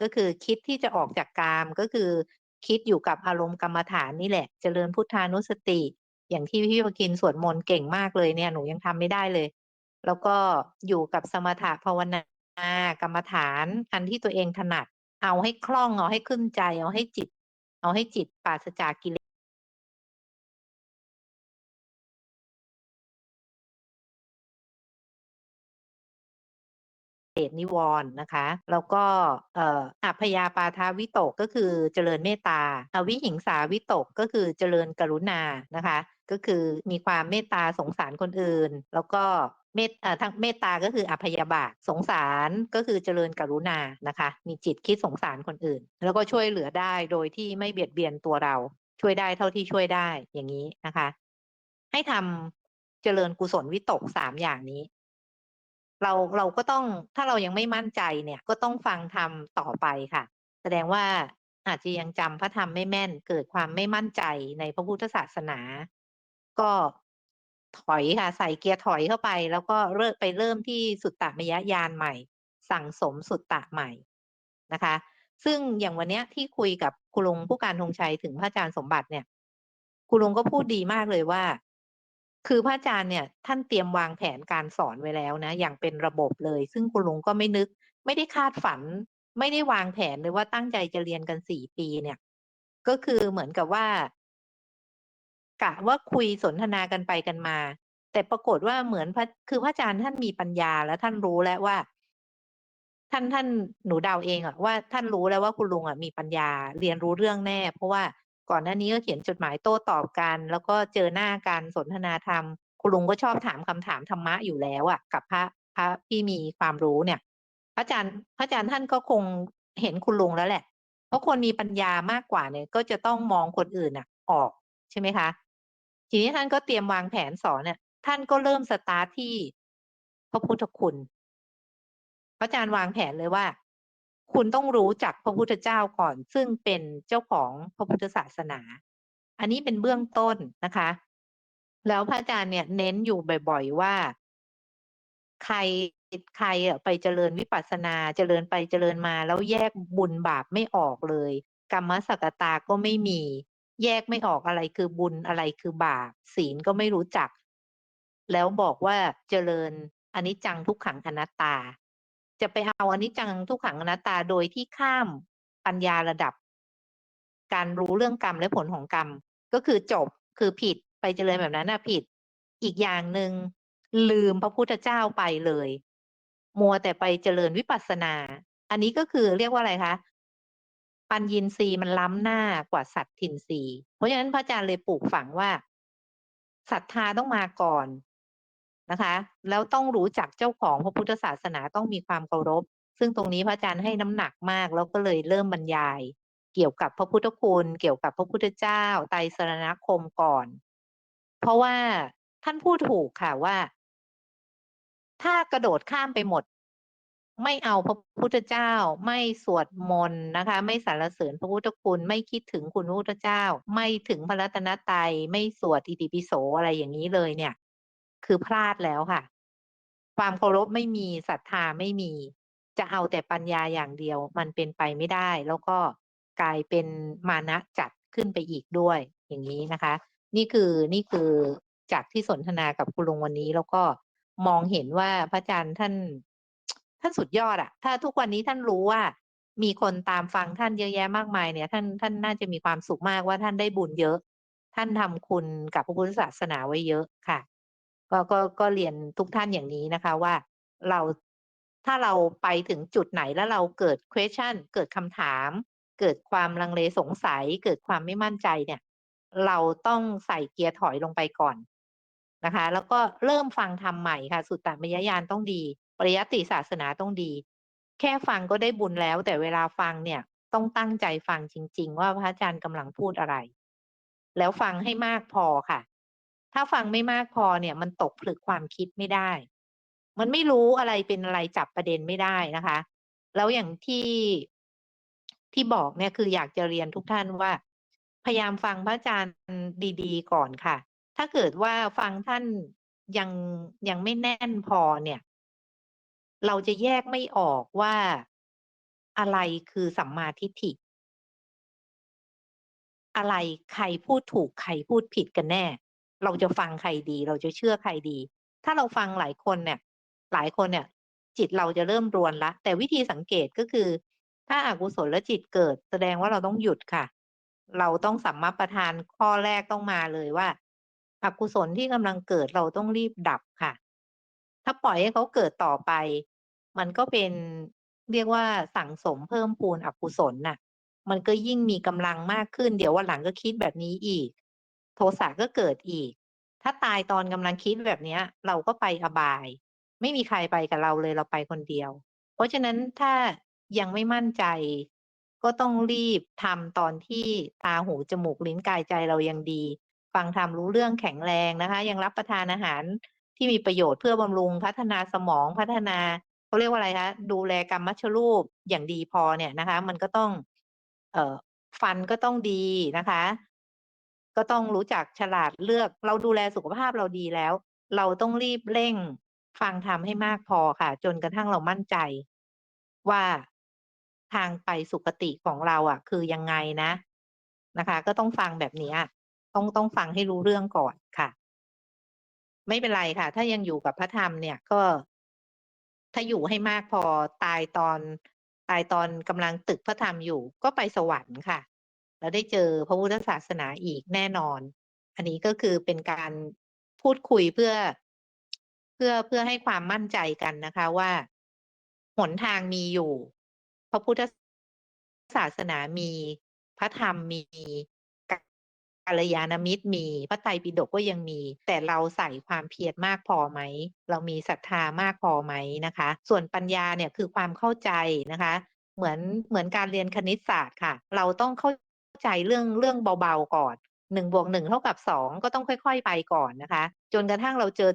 ก็คือคิดที่จะออกจากกาม ก็คือคิดอยู่กับอารมณ์กรรมฐานนี่แหละ เจริญพุทธานุสติ อย่างที่พี่ปกินสวดมนต์เก่งมากเลยเนี่ยหนูยังทำไม่ได้เลย แล้วก็อยู่กับสมถะภาวนากรรมฐานอันที่ตัวเองถนัด เอาให้คล่องเอาให้ขึ้นใจ เอาให้จิต เอาให้จิตปราศจากกิเล สนิวรณ์นะคะ แล้วก็อัพยาปาทาวิตกก็คือเจริญเมตตาอวิหิงสาวิตกก็คือเจริญกรุณานะคะ ก็คือมีความเมตตาสงสารคนอื่น แล้วก็เมตทั้งเมตตาก็คืออภัยบาทสงสารก็คือเจริญกรุณานะคะ มีจิตคิดสงสารคนอื่น แล้วก็ช่วยเหลือได้โดยที่ไม่เบียดเบียนตัวเรา ช่วยได้เท่าที่ช่วยได้อย่างงี้นะคะ ให้ทำเจริญกุศลวิตก3อย่างนี้ เราเราก็ต้องถ้าเรายังไม่มั่นใจเนี่ยก็ต้องฟังธรรมต่อไปค่ะ แสดงว่าอาจจะยังจำพระธรรมไม่แม่น เกิดความไม่มั่นใจในพระพุทธศาสนา ก็ถอยค่ะ ใส่เกียร์ถอยเข้าไป แล้วก็เริ่มไปเริ่มที่สุตตมยญาณใหม่ สั่งสมสุตตะใหม่นะคะ ซึ่งอย่างวันเนี้ยที่คุยกับคุณลุงผู้การธงชัยถึงพระอาจารย์สมบัติเนี่ยคุณลุงก็พูดดีมากเลยว่า คือพระอาจารย์เนี่ยท่านเตรียมวางแผนการสอนไว้แล้วนะ อย่างเป็นระบบเลย ซึ่งคุณลุงก็ไม่นึก ไม่ได้คาดฝัน ไม่ได้วางแผนเลยว่าตั้งใจจะเรียนกัน4ปีเนี่ย ก็คือเหมือนกับว่า กะว่าคุยสนทนากันไปกันมา แต่ปรากฏว่าเหมือนพระคือพระอาจารย์ท่านมีปัญญาแล้วท่านรู้แล้วว่า ท่านท่านหนูเดาเองอะว่าท่านรู้แล้วว่าคุณลุงอะมีปัญญาเรียนรู้เรื่องแน่ เพราะว่า ก่อนหน้านี้ก็เขียนจดหมายโต้ตอบกัน แล้วก็เจอหน้ากันสนทนาธรรม คุณลุงก็ชอบถามคำถามธรรมะอยู่แล้วอะกับพระพระที่มีความรู้เนี่ย พระอาจารย์พระอาจารย์ท่านก็คงเห็นคุณลุงแล้วแหละ เพราะคนมีปัญญามากกว่าเนี่ย ก็จะต้องมองคนอื่นน่ะ ออกใช่ไหมคะ ทีนี้ท่านก็เตรียมวางแผนสอนเนี่ยท่านก็เริ่มสตาร์ตที่พระพุทธคุณ พระอาจารย์วางแผนเลยว่า คุณต้องรู้จักพระพุทธเจ้าก่อน ซึ่งเป็นเจ้าของพระพุทธศาสนา อันนี้เป็นเบื้องต้นนะคะ แล้วพระอาจารย์เนี่ยเน้นอยู่บ่อยๆว่า ใครใครอะไปเจริญวิปัสสนาเจริญไปเจริญมา แล้วแยกบุญบาปไม่ออกเลยกัมมสักกตาก็ไม่มี แยกไม่ออกอะไรคือบุญอะไรคือบาป ศีลก็ไม่รู้จัก แล้วบอกว่าเจริญอันิจจังทุกขังอนัตตา จะไปเอาอนิจจังทุกขังอนัตตาโดยที่ข้ามปัญญาระดับ การรู้เรื่องกรรมและผลของกรรม ก็คือจบคือผิดไปเจริญแบบนั้นนะผิด อีกอย่างหนึ่งลืมพระพุทธเจ้าไปเลย มัวแต่ไปเจริญวิปัสสนา อันนี้ก็คือเรียกว่าอะไรคะปัญญีนทรีย์มันล้ำหน้ากว่าสัตทินรีเพราะฉะนั้นพระอาจารย์เลยปลูกฝังว่าศรัทธาต้องมาก่อน นะคะ แล้วต้องรู้จักเจ้าของพระพุทธศาสนาต้องมีความเคารพ ซึ่งตรงนี้พระอาจารย์ให้น้ำหนักมาก แล้วก็เลยเริ่มบรรยาย เกี่ยวกับพระพุทธคุณ เกี่ยวกับพระพุทธเจ้า ไตรสรณคมก่อน เพราะว่าท่านพูดถูกค่ะว่า ถ้ากระโดดข้ามไปหมด ไม่เอาพระพุทธเจ้า ไม่สวดมนต์นะคะ ไม่สรรเสริญพระพุทธคุณ ไม่คิดถึงคุณพระพุทธเจ้า ไม่ถึงพระรัตนตรัยไม่สวดอิติปิโสอะไรอย่างนี้เลยเนี่ย คือพลาดแล้วค่ะ ความเคารพไม่มีศรัทธาไม่มี จะเอาแต่ปัญญาอย่างเดียว มันเป็นไปไม่ได้ แล้วก็กลายเป็นมานะจัดขึ้นไปอีกด้วยอย่างงี้นะคะ นี่คือนี่คือจากที่สนทนากับคุณลุงวันนี้แล้วก็มองเห็นว่าพระอาจารย์ท่านท่านสุดยอดอะถ้าทุกวันนี้ท่านรู้ว่า มีคนตามฟังท่านเยอะแยะมากมายเนี่ย ท่านท่านน่าจะมีความสุขมากว่าท่านได้บุญเยอะ ท่านทำคุณกับพระพุทธศาสนาไว้เยอะค่ะ ก็ก็ก็เรียนทุกท่านอย่างนี้นะคะว่าเราถ้าเราไปถึงจุดไหนแล้วเราเกิด question เกิดคำถาม เกิดความลังเลสงสัย เกิดความไม่มั่นใจเนี่ย เราต้องใส่เกียร์ถอยลงไปก่อนนะคะ แล้วก็เริ่มฟังธรรมใหม่ค่ะ สุตตมยญาณต้องดี ปริยัติศาสนาต้องดี แค่ฟังก็ได้บุญแล้ว แต่เวลาฟังเนี่ยต้องตั้งใจฟังจริง ๆ ว่าพระอาจารย์กำลังพูดอะไร แล้วฟังให้มากพอค่ะ ถ้าฟังไม่มากพอเนี่ย มันตกผลึกความคิดไม่ได้ มันไม่รู้อะไรเป็นอะไรจับประเด็นไม่ได้นะคะ แล้วอย่างที่ที่บอกเนี่ยคืออยากจะเรียนทุกท่านว่า พยายามฟังพระอาจารย์ดีๆ ก่อนค่ะ ถ้าเกิดว่าฟังท่านยังยังไม่แน่นพอเนี่ย เราจะแยกไม่ออกว่าอะไรคือสัมมาทิฏฐิ อะไรใครพูดถูกใครพูดผิดกันแน่ เราจะฟังใครดี เราจะเชื่อใครดี ถ้าเราฟังหลายคนเนี่ย หลายคนเนี่ย จิตเราจะเริ่มรวนล้วแต่วิธีสังเกตก็คือ ถ้าอกุศละจิตเกิด แสดงว่าเราต้องหยุดค่ะ เราต้องสัมมัประทานข้อแรกต้องมาเลยว่าอกุศลที่กำลังเกิดเราต้องรีบดับค่ะ ถ้าปล่อยให้เขาเกิดต่อไป มันก็เป็นเรียกว่าสั่งสมเพิ่มพูนอกุศลน่ะ มันก็ยิ่งมีกำลังมากขึ้น เดี๋ยววันหลังก็คิดแบบนี้อีก โทสะก็เกิดอีก ถ้าตายตอนกำลังคิดแบบเนี้ย เราก็ไปอบาย ไม่มีใครไปกับเราเลยเราไปคนเดียว เพราะฉะนั้นถ้ายังไม่มั่นใจ ก็ต้องรีบทำตอนที่ตาหูจมูกลิ้นกายใจเรายังดี ฟังธรรมรู้เรื่องแข็งแรงนะคะ ยังรับประทานอาหารที่มีประโยชน์เพื่อบำรุงพัฒนาสมองพัฒนาเขาเรียกว่าอะไรคะดูแลกรรมชรูปอย่างดีพอเนี่ยนะคะ มันก็ต้อง เอ่อฟันก็ต้องดีนะคะ ก็ต้องรู้จักฉลาดเลือก เราดูแลสุขภาพเราดีแล้ว เราต้องรีบเร่ง ฟังธรรมให้มากพอค่ะ จนกระทั่งเรามั่นใจ ว่าทางไปสุคติของเราอะคือยังไงนะนะคะ ก็ต้องฟังแบบเนี้ยต้องต้องฟังให้รู้เรื่องก่อนค่ะ ไม่เป็นไรค่ะ ถ้ายังอยู่กับพระธรรมเนี่ยก็ ถ้าอยู่ให้มากพอตายตอน ตายตอนกำลังตึกพระธรรมอยู่ ก็ไปสวรรค์ค่ะ แล้วได้เจอพระพุทธศาสนาอีกแน่นอน อันนี้ก็คือเป็นการพูดคุยเพื่อ เพื่อเพื่อให้ความมั่นใจกันนะคะว่าหนทางมีอยู่ พระพุทธศาสนามี พระธรรมมีกัลยาณมิตรมี พระไตรปิฎกก็ยังมี แต่เราใส่ความเพียรมากพอไหม เรามีศรัทธามากพอไหมนะคะ ส่วนปัญญาเนี่ยคือความเข้าใจนะคะ เหมือนเหมือนการเรียนคณิตศาสตร์ค่ะ เราต้องเข้า ใจเรื่องเรื่องเบาๆก่อน1บวก1เท่ากับ2ก็ต้องค่อย ๆ ไปก่อนนะคะ จนกระทั่งเราเจอ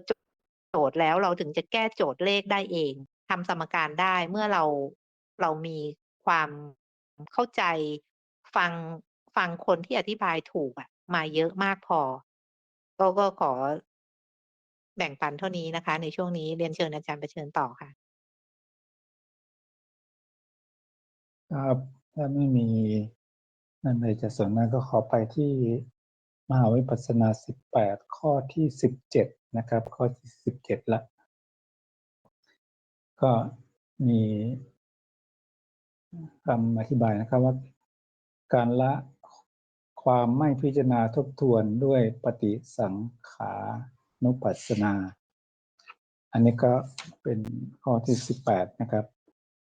โจทย์แล้วเราถึงจะแก้โจทย์เลขได้เองทำสมการได้เมื่อเราเรามีความเข้าใจฟังฟังคนที่อธิบายถูกอะมาเยอะมากพอ ก็ก็ขอแบ่งปันเท่านี้นะคะ ในช่วงนี้เรียนเชิญอาจารย์ไปเชิญต่อค่ะครับถ้าไม่มี ท่านใดจะสนใจก็ขอไปที่มหาวิปัสสนา 18 ข้อที่ 17 นะครับ ข้อที่ 17แล้วก็มีคำอธิบายนะครับว่าการละความไม่พิจารณาทบทวนด้วยปฏิสังขานุปัสสนา อันนี้ก็เป็นข้อที่ 18 นะครับ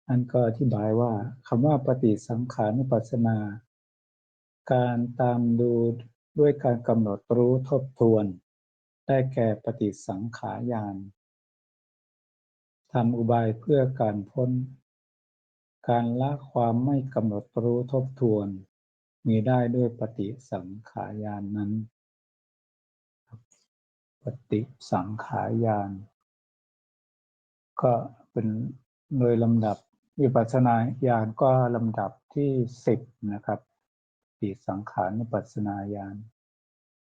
อันก็อธิบายว่าคำว่าปฏิสังขานุปัสสนา การตามดูด้วยการกำหนดรู้ทบทวน ได้แก่ปฏิสังขารญาณทำอุบายเพื่อการพ้น การละความไม่กำหนดรู้ทบทวน มีได้ด้วยปฏิสังขารญานนั้น ปฏิสังขารญาณก็เป็นโดยลำดับวิปัสสนาญาณก็ลำดับที่10นะครับ ปฏิสังขานุปัสสนาญาณ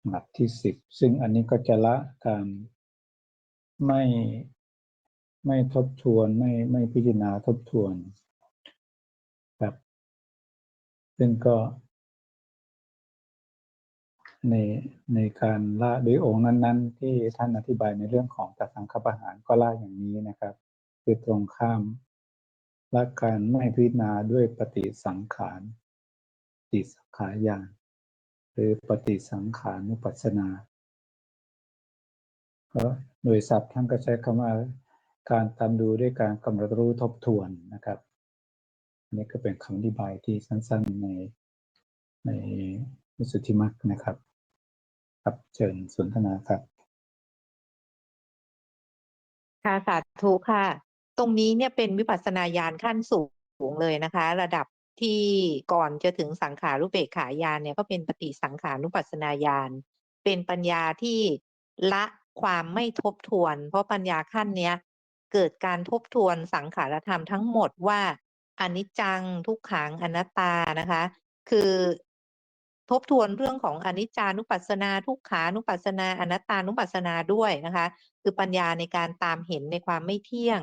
ลำดับที่10ซึ่งอันนี้ก็จะละการไม่ไม่ทบทวนไม่ไม่พิจารณาทบทวนครับซึ่งก็ในในการละหรือองค์นั้น ๆ ที่ท่านอธิบายในเรื่องของตสังคปะหารก็ละอย่างนี้นะครับ คือตรงข้ามละการไม่พิจารณาด้วยปฏิสังขาร ฏิสังขารญาณหรือปฏิสังขานุปัสสนาเพราะโดยศัพท์ท่านก็ใช้คำว่าการตามดูด้วยการกำหนดรู้ทบทวนนะครับอันนี้ก็เป็นคำอธิบายที่สั้นๆในในวิสุทธิมรรคนะครับ ครับเชิญสนทนาครับ ค่ะสาธุค่ะ ตรงนี้เนี่ยเป็นวิปัสสนาญาณขั้นสูงเลยนะคะ ระดับ ที่ก่อนจะถึงสังขารุเบกขาญาณเนี่ยก็เป็นปฏิสังขานุปัสสนาญาณเป็นปัญญาที่ละความไม่ทบทวน เพราะปัญญาขั้นเนี้ยเกิดการทบทวนสังขารธรรมทั้งหมดว่าอนิจจังทุกขังอนัตตานะคะ คือทบทวนเรื่องของอนิจจานุปัสสนาทุกขานุปัสสนาอนัตตานุปัสสนาด้วยนะคะ คือปัญญาในการตามเห็นในความไม่เที่ยง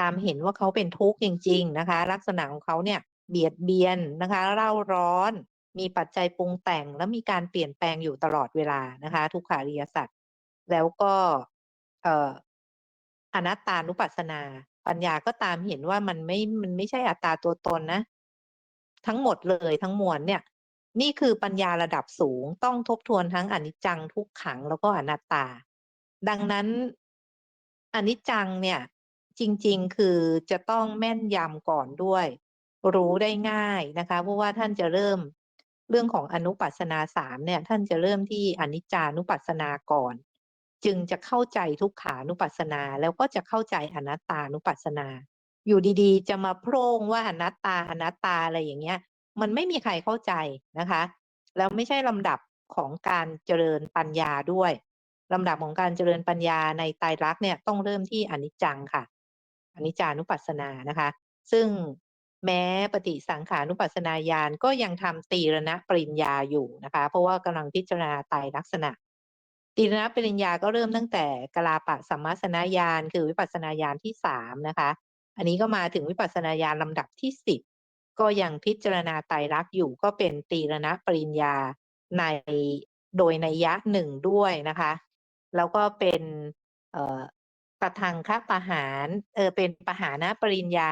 ตามเห็นว่าเขาเป็นทุกข์จริง ๆ นะคะ ลักษณะของเขาเนี่ย เบียดเบียนนะคะเร่าร้อน มีปัจจัยปรุงแต่งและมีการเปลี่ยนแปลงอยู่ตลอดเวลานะคะ ทุกขาริยสัจแล้วก็เอ่ออนัตตานุปัสสนา ปัญญาก็ตามเห็นว่ามันไม่มันไม่ใช่อัตตาตัวตนนะ ทั้งหมดเลยทั้งมวลเนี่ย นี่คือปัญญาระดับสูงต้องทบทวนทั้งอนิจจังทุกขังแล้วก็อนัตตา ดังนั้นอนิจจังเนี่ยจริง ๆ คือจะต้องแม่นยำก่อนด้วย รู้ได้ง่ายนะคะ เพราะว่าท่านจะเริ่มเรื่องของอนุปัสนาสามเนี่ย ท่านจะเริ่มที่อนิจจานุปัสนาก่อน จึงจะเข้าใจทุกขานุปัสนา แล้วก็จะเข้าใจอนัตตานุปัสสนา อยู่ดีๆ จะมาโพร่งว่าอนัตตาอนัตตาอะไรอย่างเงี้ย มันไม่มีใครเข้าใจนะคะ แล้วไม่ใช่ลำดับของการเจริญปัญญาด้วยลำดับของการเจริญปัญญาในไตรลักษณ์เนี่ยต้องเริ่มที่อนิจจังค่ะอนิจจานุปัสสนานะคะ ซึ่ง แม้ปฏิสังขานุปัสสนาญาณก็ยังทำตีรณปริญญาอยู่นะคะ เพราะว่ากำลังพิจารณาไตรลักษณะ ตีรณปริญญาก็เริ่มตั้งแต่กลาปะสัมมาสนาญาณคือวิปัสสนาญาณที่สามนะคะ อันนี้ก็มาถึงวิปัสสนาญาณลำดับที่สิบก็ยังพิจารณาไตรลักษณ์อยู่ก็เป็นตีรณปริญญาในโดยในยะหนึ่งด้วยนะคะ แล้วก็เป็นเอ่อปะทังคะปะหารเออเป็นปหานะปริญญา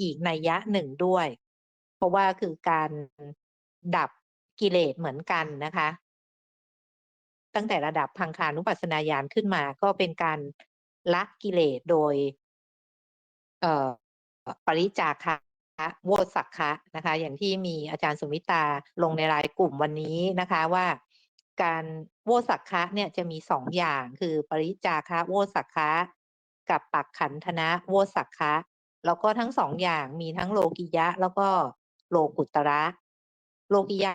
อีกในยะหนึ่งด้วย เพราะว่าคือการดับกิเลสเหมือนกันนะคะ ตั้งแต่ระดับพังคานุปัสสนาญาณขึ้นมา ก็เป็นการละกิเลสโดยเออปริจาคะโวสักคะนะคะ อย่างที่มีอาจารย์สุมิตาลงในรายกลุ่มวันนี้นะคะว่าการโวสักคะเนี่ยจะมีสองอย่างคือปริจาคะโวสักคะ กับปักขันธนะโวสักคะ แล้วก็ทั้งสองอย่างมีทั้งโลกิยะ แล้วก็โลกุตระ โลกิยะ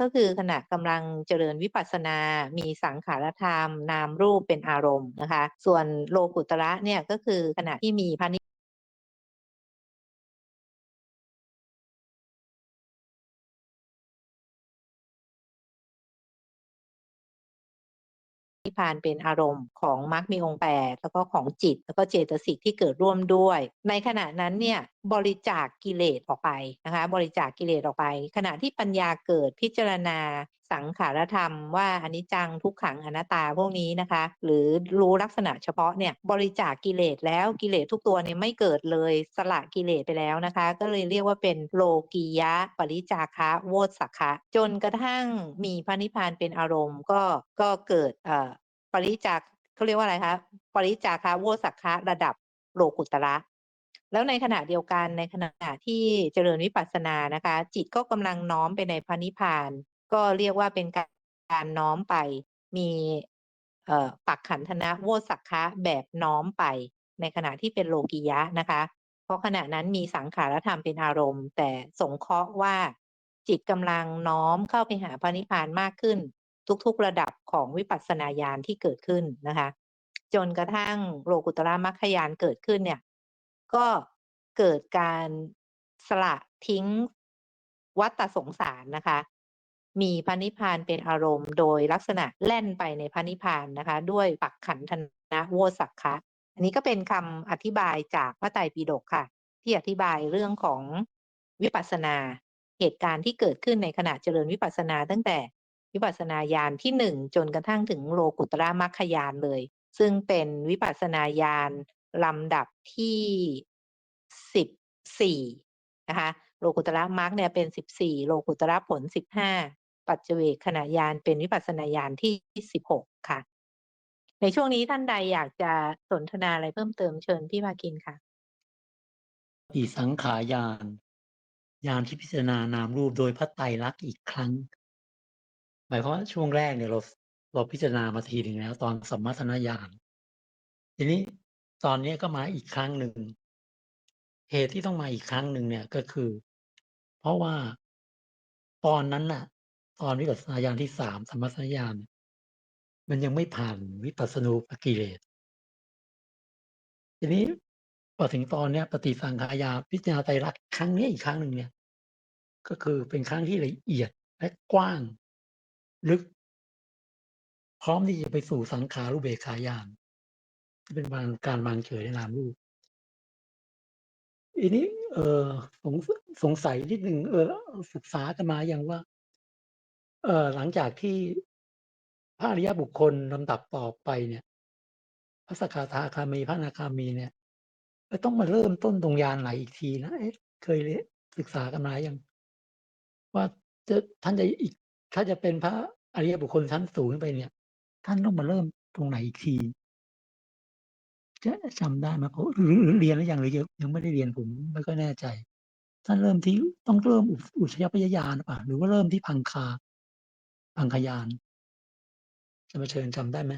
ก็คือขณะกำลังเจริญวิปัสสนา มีสังขารธรรม นามรูปเป็นอารมณ์นะคะ ส่วนโลกุตระเนี่ยก็คือขณะที่มีพระนิ พานเป็นอารมณ์ของมรรคมีองค์แปดแล้วก็ของจิต แล้วก็เจตสิกที่เกิดร่วมด้วย ในขณะนั้นเนี่ยบริจาคกิเลสออกไปนะคะบริจาคกิเลสออกไป ขณะที่ปัญญาเกิดพิจารณาสังขารธรรมว่าอนิจจังทุกขังอนัตตาพวกนี้นะคะ หรือรู้ลักษณะเฉพาะเนี่ยบริจาคกิเลสแล้วกิเลสทุกตัวเนี่ยไม่เกิดเลยสละกิเลสไปแล้วนะคะ ก็เลยเรียกว่าเป็นโลกียะ ปริจาคะโวสักคะ จนกระทั่งมีพระนิพพานเป็นอารมณ์ก็ก็เกิดเอ่อ ริจาคเขาเรียกว่าอะไรคะปริจาคะโวสักคะระดับโลกุตระ แล้วในขณะเดียวกันในขณะที่เจริญวิปัสสนานะคะ จิตก็กำลังน้อมไปในพระนิพพาน ก็เรียกว่าเป็นการการน้อมไปมีปักขันธนะโวสักคะแบบน้อมไป ในขณะที่เป็นโลกิยะนะคะ เพราะขณะนั้นมีสังขารธรรมเป็นอารมณ์ แต่สงเคราะห์ว่าจิตกำลังน้อมเข้าไปหาพระนิพพานมากขึ้น ทุกๆระดับของวิปัสสนาญาณที่เกิดขึ้นนะคะ จนกระทั่งโลกุตระมรรคญาณเกิดขึ้นเนี่ย ก็เกิดการสละทิ้งวัฏสงสารนะคะ มีพระนิพพานเป็นอารมณ์ โดยลักษณะแล่นไปในพระนิพพานนะคะ ด้วยปักขันธนะโวสักคะอันนี้ก็เป็นคำอธิบายจากพระไตรปิฎกค่ะ ที่อธิบายเรื่องของวิปัสสนาเหตุการณ์ที่เกิดขึ้นในขณะเจริญวิปัสสนาตั้งแต่ วิปัสสนาญาณที่หนึ่งจนกระทั่งถึงโลกุตระมรรคญาณเลย ซึ่งเป็นวิปัสสนาญาณลำดับที่สิบสี่นะคะโลกุตระมรรคเนี่ยเป็นสิบสี่โลกุตระผลสิบห้าปัจเจเวคขณะญาณเป็นวิปัสสนาญาณที่สิบหกค่ะ ในช่วงนี้ท่านใดอยากจะสนทนาอะไรเพิ่มเติมเชิญพี่ภาคินค่ะปฏิสังขารญาณญาณที่พิจารณานามรูปโดยพระไตรลักษณ์อีกครั้ง หมายความว่าช่วงแรกเนี่ยเรา เราพิจารณามาทีหนึ่งแล้ว ตอนสัมมาทนญาณ ทีนี้ตอนนี้ก็มาอีกครั้งหนึ่ง เหตุที่ต้องมาอีกครั้งหนึ่งเนี่ยก็คือ เพราะว่าตอนนั้นน่ะ ตอนวิปัสสนาญาณที่สามสัมมาทนญาณเนี่ยมันยังไม่ผ่านวิปัสสนูปกิเลสทีนี้พอถึงตอนเนี้ย ปฏิสังขารญาพิจารณาไตรลักษณ์ครั้งนี้อีกครั้งหนึ่งเนี่ย ก็คือเป็นครั้งที่ละเอียดและกว้าง ลึก พร้อมที่จะไปสู่สังขารุเบกขาญาณที่เป็นบางการบางเฉยในนามรูปทีนี้ เออสงสงสัยนิดหนึ่งเออศึกษากันมาอย่างว่า เออหลังจากที่พระอริยบุคคลลำดับต่อไปเนี่ยพระสกทาคามีพระนาคามีเนี่ยก็ต้องมาเริ่มต้นตรงยานไหนอีกทีนะเอ๊ะเคยเรียนศึกษากันมาอยังว่าจะท่านจะอีกถ้าจะเป็นพระ อริยบุคคลชั้นสูงขึ้นไปเนี่ย ท่านต้องมาเริ่มตรงไหนอีกที จะจำได้ไหมเขาหรือเรียนหรือยังหรือยังยังไม่ได้เรียนผมไม่ก็แน่ใจ ท่านเริ่มที่ต้องเริ่มอุชยพยายานหรือเปล่าหรือว่าเริ่มที่พังคาพังคยานจะมาเชิญจำได้ไหม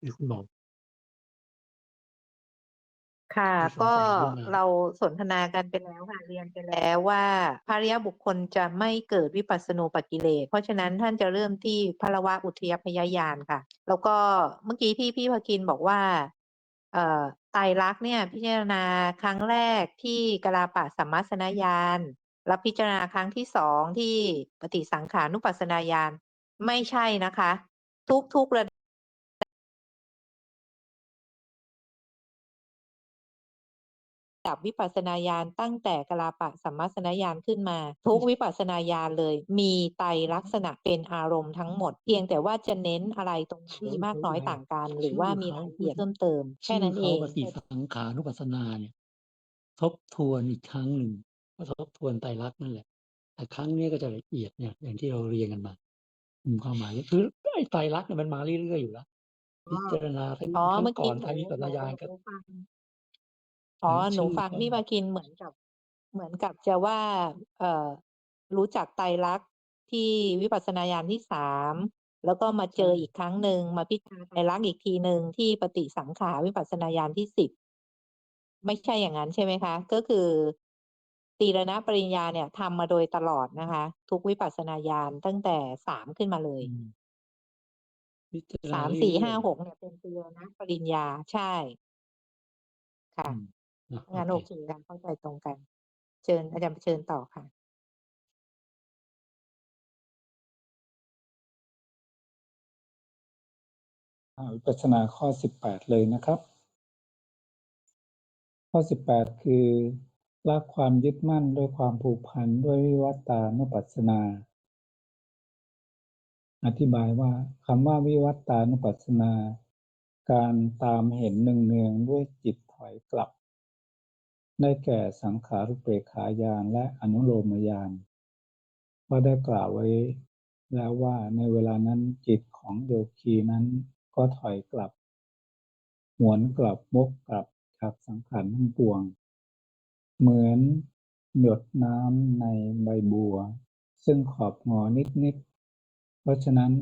หรือคุณบอก ค่ะมีสงก็สัยขึ้นมาเราสนทนากันไปแล้วค่ะเรียนไปแล้วว่าพระอริยบุคคลจะไม่เกิดวิปัสสนูปกิเลส เพราะฉะนั้นท่านจะเริ่มที่พระวะอุทยพยายานค่ะ แล้วก็เมื่อกี้ที่พี่ภคินบอกว่า เอ่อไตรลักษณ์เนี่ย พิจารณาครั้งแรกที่กลาปะสัมมัสสนญาณแล้วพิจารณาครั้งที่สองที่ปฏิสังขานุปัสสนาญาณไม่ใช่นะคะ ทุกทุกๆระ ดับวิปัสสนาญาณตั้งแต่กลาปะสัมมัสสนญาณขึ้นมา ทุกวิปัสสนาญาณเลย มีไตรลักษณะเป็นอารมณ์ทั้งหมด เพียงแต่ว่าจะเน้นอะไรตรงไหนมากน้อยต่างกัน หรือว่ามีรายละเอียดเพิ่มเติมแค่ชื่อนั้นเอเขางปฏิสังขานุปัสสนาเนี่ย ทบทวนอีกครั้งหนึ่งก็ทบทวนไตรลักษณ์นั่นแหละแต่ครั้งนี้ก็จะละเอียดเนี่ย อย่างที่เราเรียนกันมาอืมความหมายก็คือไอ้ไตรลักษณ์เนี่ยมันมาเรื่อยๆอยู่แล้วพิจารณาทั้งอ๋อทั้งเมื่อก่กี้อนหไตนูรวิปัสหสนูนาญาณหกับนูฟัง อ๋อหรือหนูชื่อฟังก็ พี่ภาคินเหมือนกับ เหมือนกับจะว่า เอ่อ รู้จักไตรลักษณ์ที่วิปัสสนาญาณที่สามแล้วก็มาเจใช่ออีกครั้งหนึ่ง มาพิจารณาไตรลักษณ์อีกทีหนึ่งที่ปฏิสังขารวิปัสสนาญาณที่สิบไม่ใช่อย่างนั้นใช่ไหมคะ ก็คือ ตีรณปริญญาเนี่ยทำมาโดยตลอดนะคะ ทุกวิปัสสนาญาณตั้งแต่สามขึ้นมาเลยอืมพิจารณาสามเรื่สี่อยห้าๆหกเนี่ย เป็นตีรณปริญญา ใช่ ค่ะอืม อะโองั้นเคโอเคค่ะเข้าใจตรงกัน เชิญ อาจารย์เชิญต่อค่ะ อ่า วิปัสสนาข้อสิบแปดเลยนะครับ ข้อสิบแปดคือละความยึดมั่นด้วยความผูกพันด้วยวิวัตตานุปัสสนา อธิบายว่าคำว่าวิวัตตานุปัสสนา การตามเห็นเนืองๆด้วยจิตถอยกลับ ได้แก่สังขารุปเปขายานและอนุโลมยานก็ได้กล่าวไว้แล้วว่าในเวลานั้นจิตของโยคีนั้นก็ถอยกลับ หวนกลับวกกลับจากสังขารทั้งปวง เหมือนหยดน้ำในใบบัว ซึ่งขอบงอนิดๆ เพราะฉะนั้น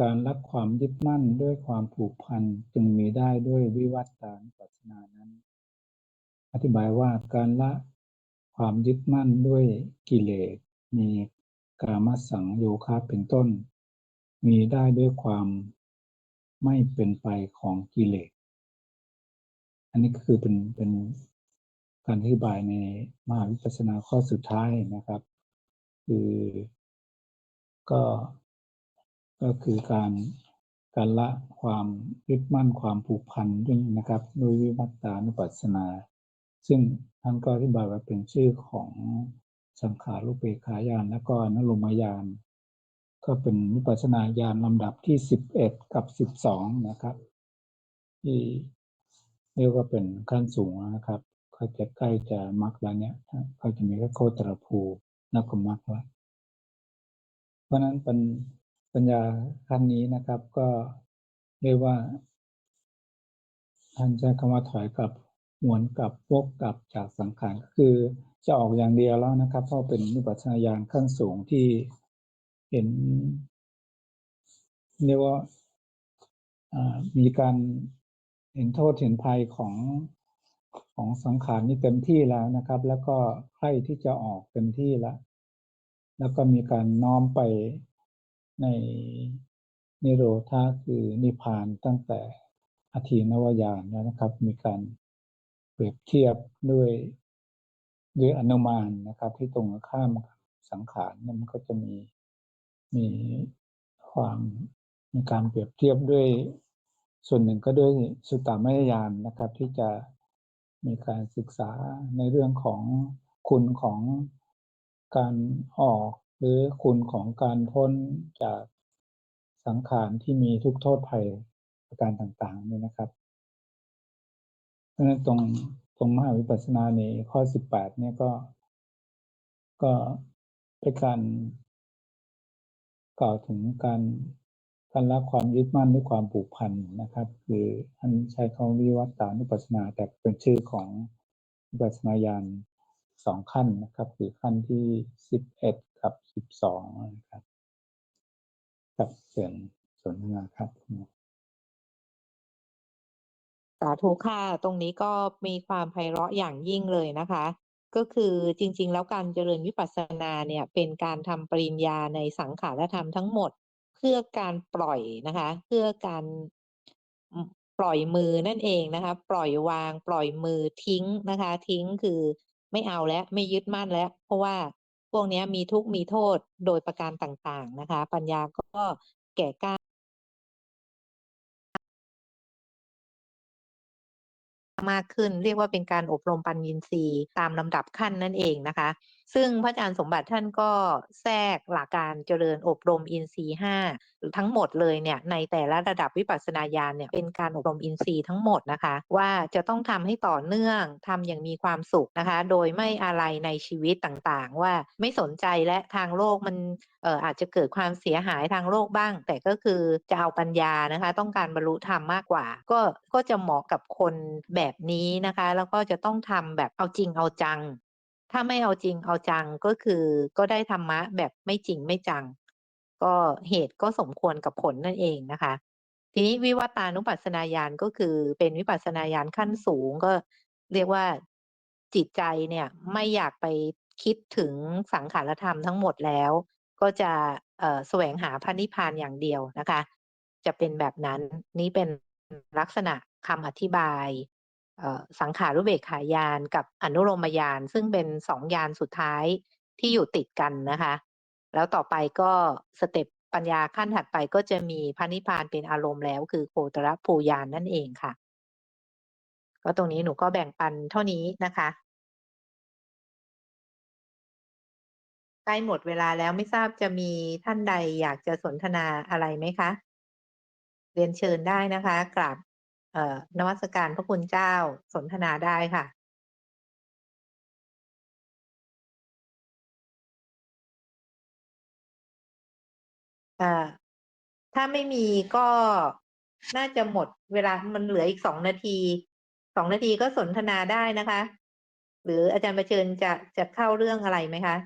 การรักความยึดมั่นด้วยความผูกพันจึงมีได้ด้วยวิวัตตานปัสสนานั้น อธิบายว่าการละความยึดมั่นด้วยกิเลส มีกามสังโยคะเป็นต้น มีได้ด้วยความไม่เป็นไปของกิเลส อันนี้ก็คือเป็นเป็นการอธิบายในมหาวิปัสสนาข้อสุดท้ายนะครับ คือก็ก็คือการการละความยึดมั่นความผูกพันด้วยนะครับ ด้วยวิวัตตานุปัสสนา ซึ่งท่านก็อธิบายว่าเป็นชื่อของสังขารุปเปขายานและก็อนุลมายาน ก็เป็นวิปัสสนาญาณลำดับที่สิบเอ็ดกับสิบสองนะครับ ที่เรียกว่าเป็นขั้นสูงนะครับก็จะใกล้จะมรรคแล้วเนี่ยก็จะมีแค่โคตรภูนักกมรรคแล้วเพราะฉะนั้นเป็นปัญญาขั้นนี้นะครับ ก็เรียกว่าท่านใช้คำว่าถอยกลับ หวนกลับวกกลับจากสังขารก็คือจะออกอย่างเดียวแล้วนะครับ เพราะเป็นวิปัสสนาญาณขั้นสูงที่เห็นเรียกว่ามีการเห็นโทษเห็นภัยของของสังขารนี่เต็มที่แล้วนะครับ แล้วก็ใครที่จะออกเต็มที่แล้วแล้วก็มีการน้อมไปในนิโรธาคือนิพพานตั้งแต่อาทีนวายานแล้วนะครับ มีการ รียบเทียบด้วยด้วยอนุมานนะครับ ที่ตรงข้ามสังขารเนี่ยมันก็จะมีมีความมีการเปรียบเทียบด้วยส่วนหนึ่งก็ด้วยสุตตามยาณนะครับ ที่จะมีการศึกษาในเรื่องของคุณของการออก หรือคุณของการพ้นจากสังขารที่มีทุกโทษภัยประการต่างๆนี่นะครับ ราะฉะนั้นตรงตรงมหาวิปัสสนาในข้อสิบแปดเนี่ยก็ ก็เป็นการกล่าวถึงการการละความยึดมั่นด้วยความผูกพันนะครับ คืออันใช้คำวิวัตตานุปัสสนา แต่เป็นชื่อของวิปัสสนาญาณสองขั้นนะครับ คือขั้นที่สิบเอ็ดกับสิบสองนะครับกับเสียงสนทนาครับ สาธุค่ะ ตรงนี้ก็มีความไพเราะอย่างยิ่งเลยนะคะ ก็คือจริง ๆ แล้วการเจริญวิปัสสนาเนี่ยเป็นการทำปริญญาในสังขารธรรมทั้งหมด เพื่อการปล่อยนะคะ เพื่อการปล่อยมือนั่นเองนะคะ ปล่อยวาง ปล่อยมือทิ้งนะคะ ทิ้งคือไม่เอาแล้วไม่ยึดมั่นแล้ว เพราะว่าพวกนี้มีทุกข์มีโทษโดยประการต่างๆนะคะ ปัญญาก็แก่กล้า มากขึ้น เรียกว่าเป็นการอบรมปัญญีนทรีย์ตามลำดับขั้นนั่นเองนะคะ ซึ่งพระอาจารย์สมบัติท่านก็แทรกหลักการเจริญอบรมอินทรีย์ห้าทั้งหมดเลยเนี่ยในแต่ละระดับวิปัสสนาญาณเนี่ยเป็นการอบรมอินทรีย์ทั้งหมดนะคะ ว่าจะต้องทำให้ต่อเนื่องทำอย่างมีความสุขนะคะ โดยไม่อะไรในชีวิตต่างๆ ว่าไม่สนใจและทางโลกมันเอ่ออาจจะเกิดความเสียหายทางโลกบ้าง แต่ก็คือจะเอาปัญญานะคะ ต้องการบรรลุธรรมมากกว่า ก็ก็จะเหมาะกับคนแบบนี้นะคะ แล้วก็จะต้องทำแบบเอาจริงเอาจัง ถ้าไม่เอาจริงเอาจังก็คือก็ได้ธรรมะแบบไม่จริงไม่จัง ก็เหตุก็สมควรกับผลนั่นเองนะคะ ทีนี้วิวัตานุปัสสนาญาณก็คือเป็นวิปัสสนาญาณขั้นสูงก็เรียกว่าจิตใจเนี่ยไม่อยากไปคิดถึงสังขารธรรมทั้งหมดแล้ว ก็จะแสวงหาพระนิพพานอย่างเดียวนะคะ จะเป็นแบบนั้นนี่เป็นลักษณะคำอธิบาย สังขารุเบกขายานกับอนุโลมยาน ซึ่งเป็นสองยานสุดท้ายที่อยู่ติดกันนะคะ แล้วต่อไปก็สเต็ปปัญญาขั้นถัดไปก็จะมีพระนิพพานเป็นอารมณ์แล้ว คือโคตรภูยานนั่นเองค่ะ ก็ตรงนี้หนูก็แบ่งปันเท่านี้นะคะใกล้หมดเวลาแล้วไม่ทราบจะมีท่านใดอยากจะสนทนาอะไรไหมคะ เรียนเชิญได้นะคะกราบ เอ่อนมัสการพระคุณเจ้าสนทนาได้ค่ะอ่าถ้าไม่มีก็น่าจะหมดเวลามันเหลืออีกสองนาทีสองนาทีก็สนทนาได้นะคะ หรืออาจารย์ประเชิญจะจะเข้าเรื่องอะไรไหมคะ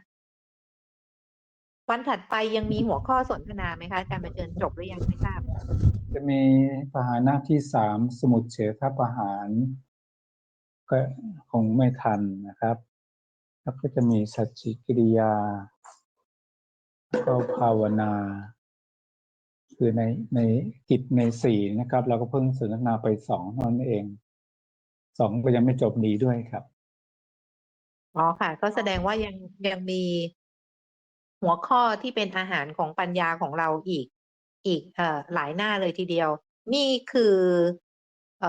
วันถัดไปยังมีหัวข้อสนทนาไหมคะอาจารย์ประเชิญจบหรือยังไม่ทราบ จะมีปหานะที่สามสมุดเฉทประหารก็คงไม่ทันนะครับ แล้วก็จะมีสัจจิกิริยาแล้วก็ภาวนา คือในในกิจในสี่นะครับ เราก็เพิ่งสนทนาไปสองนั้นเองสองก็ยังไม่จบดีด้วยครับอ๋อค่ะ ก็แสดงว่ายังยังมีหัวข้อที่เป็นอาหารของปัญญาของเราอีก อีกอหลายหน้าเลยทีเดียว นี่คืออ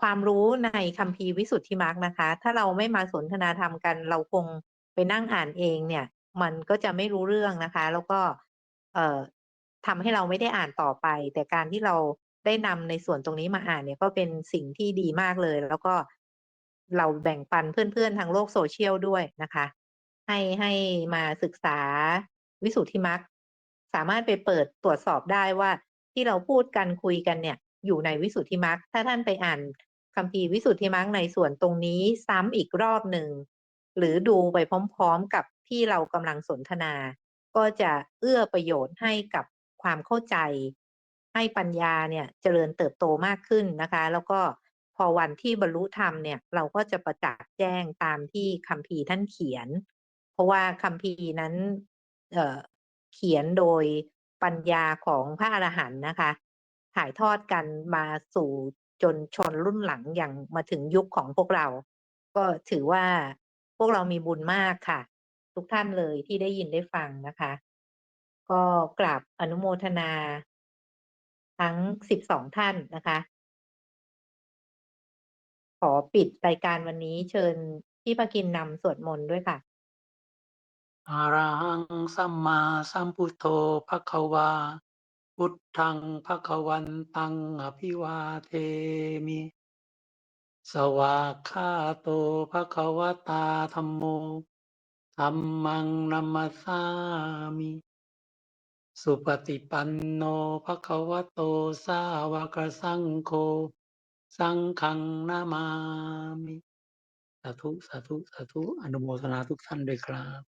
ความรู้ในคัมภีร์วิสุทธิมรรคนะคะ ถ้าเราไม่มาสนทนาธรรมกัน เราคงไปนั่งอ่านเองเนี่ย มันก็จะไม่รู้เรื่องนะคะ แล้วก็เอ่อทำให้เราไม่ได้อ่านต่อไป แต่การที่เราได้นำในส่วนตรงนี้มาอ่านเนี่ยก็เป็นสิ่งที่ดีมากเลย แล้วก็เราแบ่งปันเพื่อนๆทางโลกโซเชียลด้วยนะคะ ให้ให้มาศึกษาวิสุทธิมรรค สามารถไปเปิดตรวจสอบได้ว่าที่เราพูดกันคุยกันเนี่ย อยู่ในวิสุทธิมรรคถ้าท่านไปอ่านคัมภีร์วิสุทธิมรรคในส่วนตรงนี้ซ้ำอีกรอบหนึ่ง หรือดูไปพร้อมๆกับที่เรากำลังสนทนา ก็จะเอื้อประโยชน์ให้กับความเข้าใจ ให้ปัญญาเนี่ยเจริญเติบโตมากขึ้นนะคะ แล้วก็พอวันที่บรรลุธรรมเนี่ยเราก็จะประจักษ์แจ้งตามที่คัมภีร์ท่านเขียน เพราะว่าคัมภีร์นั้น เขียนโดยปัญญาของพระอรหันต์นะคะ ถ่ายทอดกันมาสู่จนชนรุ่นหลังอย่างมาถึงยุคของพวกเรา ก็ถือว่าพวกเรามีบุญมากค่ะ ทุกท่านเลยที่ได้ยินได้ฟังนะคะ ก็กราบอนุโมทนา ทั้งสิบสองท่านนะคะ ขอปิดรายการวันนี้เชิญพี่ประกินนำสวดมนต์ด้วยค่ะ อะระหังสัมมาสัมพุทโธภะคะวา พุทธังภะคะวันตังอภิวาเทมิ สวากขาโตภะคะวตาธัมโมธัมมังนัมมัสสามิ สุปฏิปันโนภะคะวะโตสาวกสังโฆ สังฆังนามามิ สาธุ สาธุ สาธุ อนุโมทนาทุกท่านด้วยครับ